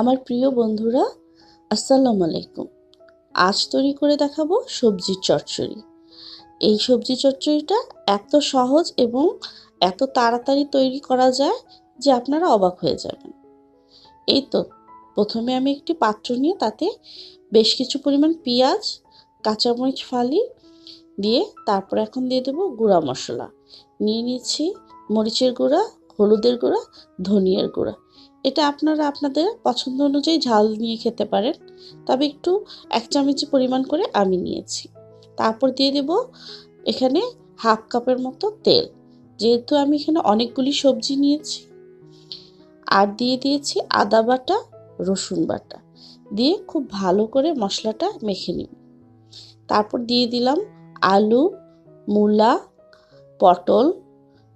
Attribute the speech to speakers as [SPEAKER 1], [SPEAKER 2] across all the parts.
[SPEAKER 1] আমার প্রিয় বন্ধুরা, আসসালামু আলাইকুম। আজ তৈরি করে দেখাবো সবজির চচ্চড়ি। এই সবজি চচ্চড়িটা এত সহজ এবং এত তাড়াতাড়ি তৈরি করা যায় যে আপনারা অবাক হয়ে যাবেন। এই তো, প্রথমে আমি একটি পাত্র নিয়ে তাতে বেশ কিছু পরিমাণ পেঁয়াজ, কাঁচামরিচ, ফালি দিয়ে তারপর এখন দিয়ে দেবো গুঁড়া মশলা। নিয়ে নিচ্ছি মরিচের গুঁড়া, হলুদের গুঁড়া, ধনিয়ার গুঁড়া। এটা আপনারা আপনাদের পছন্দ অনুযায়ী ঝাল নিয়ে খেতে পারেন। তবে একটু এক চামচ পরিমাণ করে আমি নিয়েছি। তারপর দিয়ে দেব এখানে হাফ কাপের মতো তেল। যেহেতু আমি এখানে অনেকগুলি সবজি নিয়েছি। আর দিয়ে দিয়েছি আদা বাটা, রসুন বাটা। দিয়ে খুব ভালো করে মশলাটা মেখে নিব। তারপর দিয়ে দিলাম আলু, মূলা, পটল,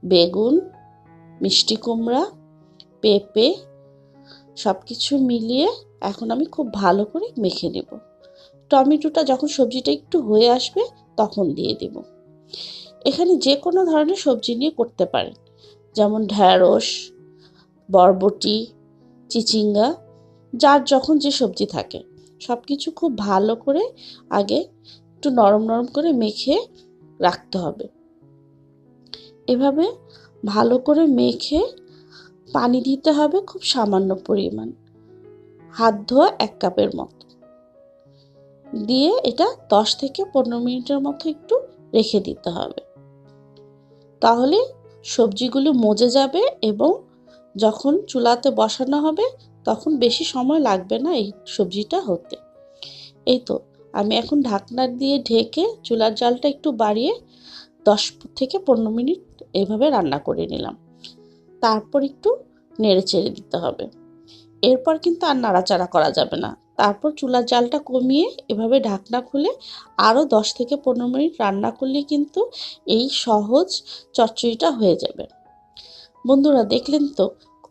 [SPEAKER 1] বেগুন, মিষ্টি কুমড়া, পেঁপে সব কিছু মিলিয়ে এখন আমি খুব ভালো করে মেখে নেব। টমেটোটা যখন সবজিটা একটু হয়ে আসবে তখন দিয়ে দেব। এখানে যে কোনো ধরনের সবজি নিয়ে করতে পারেন। যেমন ঢ্যাঁড়স, বরবটি, চিচিঙ্গা, যার যখন যে সবজি থাকে। সব কিছু খুব ভালো করে আগে একটু নরম নরম করে মেখে রাখতে হবে। এভাবে ভালো করে মেখে পানি দিতে হবে খুব সামান্য পরিমাণ। হাত ধোয়া এক কাপের মতো। দিয়ে এটা দশ থেকে পনেরো মিনিটের মতো একটু রেখে দিতে হবে। তাহলে সবজিগুলো মজে যাবে এবং যখন চুলাতে বসানো হবে তখন বেশি সময় লাগবে না এই সবজিটা হতে। এই তো, আমি এখন ঢাকনা দিয়ে ঢেকে চুলার জালটা একটু বাড়িয়ে দশ থেকে পনেরো মিনিট এভাবে রান্না করে নিলাম। তারপর একটু নেড়ে চেড়ে দিতে হবে। এরপর কিন্তু আর নাড়াচাড়া করা যাবে না। তারপর চুলার জালটা কমিয়ে এভাবে ঢাকনা খুলে আরও দশ থেকে পনেরো মিনিট রান্না করলে কিন্তু এই সহজ চচ্চড়িটা হয়ে যাবে। বন্ধুরা, দেখলেন তো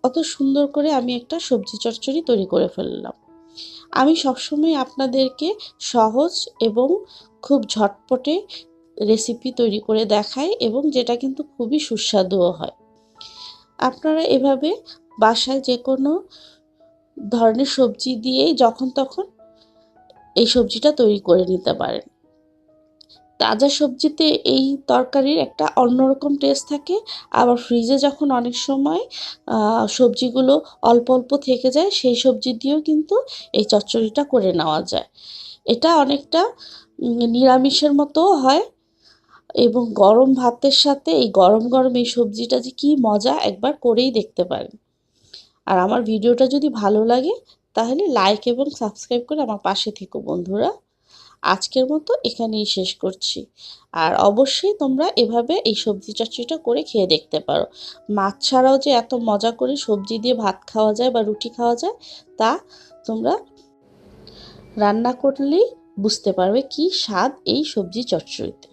[SPEAKER 1] কত সুন্দর করে আমি একটা সবজি চচ্চড়ি তৈরি করে ফেললাম। আমি সবসময় আপনাদেরকে সহজ এবং খুব ঝটপটে রেসিপি তৈরি করে দেখাই এবং যেটা কিন্তু খুবই সুস্বাদুও হয়। আপনারা এভাবে বাসায় যে কোনো ধরনের সবজি দিয়েই যখন তখন এই সবজিটা তৈরি করে নিতে পারেন। তাজা সবজিতে এই তরকারির একটা অন্যরকম টেস্ট থাকে। আবার ফ্রিজে যখন অনেক সময় সবজিগুলো অল্প অল্প থেকে যায়, সেই সবজি দিয়েও কিন্তু এই চচ্চড়িটা করে নেওয়া যায়। এটা অনেকটা নিরামিষের মতোও হয়। এবং গরম ভাতের সাথে এই গরম গরম এই সবজিটা যে কী মজা একবার করেই দেখতে পারেন। আর আমার ভিডিওটা যদি ভালো লাগে, তাহলে লাইক এবং সাবস্ক্রাইব করে আমার পাশে থেকো বন্ধুরা। আজকের মতো এখানেই শেষ করছি। আর অবশ্যই তোমরা এভাবে এই সবজি চচ্চড়িটা করে খেয়ে দেখতে পারো। মাছ ছাড়াও যে এত মজা করে সবজি দিয়ে ভাত খাওয়া যায় বা রুটি খাওয়া যায়, তা তোমরা রান্না করলেই বুঝতে পারবে কি স্বাদ এই সবজি চচ্চড়িতে।